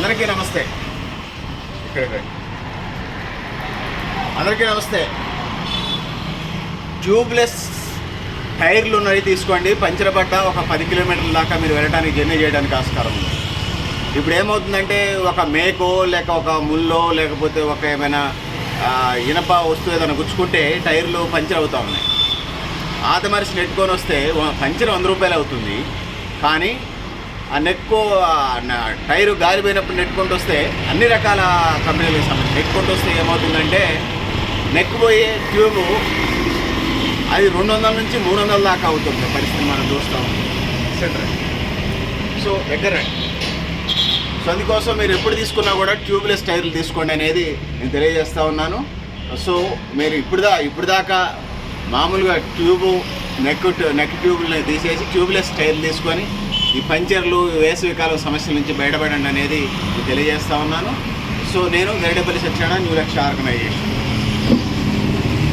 అందరికీ నమస్తే. ఇక్కడ అందరికీ నమస్తే. ట్యూబ్లెస్ టైర్లు ఉన్నవి తీసుకోండి. పంచర్ పడ్డ ఒక పది కిలోమీటర్ల దాకా మీరు వెళ్ళడానికి జర్నీ చేయడానికి ఆస్కారం ఉంది. ఇప్పుడు ఏమవుతుందంటే ఒక మేకో లేక ఒక ముల్లో లేకపోతే ఒక ఏమైనా ఇనప వస్తువు ఏదైనా గుచ్చుకుంటే టైర్లు పంచర్ అవుతూ ఉన్నాయి. ఆత నెట్టుకొని వస్తే పంచర్ వంద రూపాయలు అవుతుంది. కానీ ఆ నెక్కో టైరు గాలిపోయినప్పుడు నెట్టుకుంటూ వస్తే అన్ని రకాల కంపెనీలకు సంబంధించి నెట్టుకుంటూ వస్తే ఏమవుతుందంటే నెక్కుపోయే ట్యూబు అది రెండు వందల నుంచి మూడు వందల దాకా అవుతుంది పరిస్థితి మనం చూస్తాం సెంటర్ సో దగ్గర. సో అందుకోసం మీరు ఎప్పుడు తీసుకున్నా కూడా ట్యూబ్లెస్ టైర్లు తీసుకోండి అనేది నేను తెలియజేస్తా ఉన్నాను. సో మీరు ఇప్పుడు దా ఇప్పుడు దాకా మామూలుగా ట్యూబు నెక్ నెక్ ట్యూబ్ని తీసేసి ట్యూబ్లెస్ టైర్లు తీసుకొని ఈ పంచర్లు వేసవి కాలం సమస్యల నుంచి బయటపడండి అనేది తెలియజేస్తా ఉన్నాను. సో నేను గరిడపల్లి సత్యనారాయణ న్యూ లక్ష ఆర్గనైజేషన్.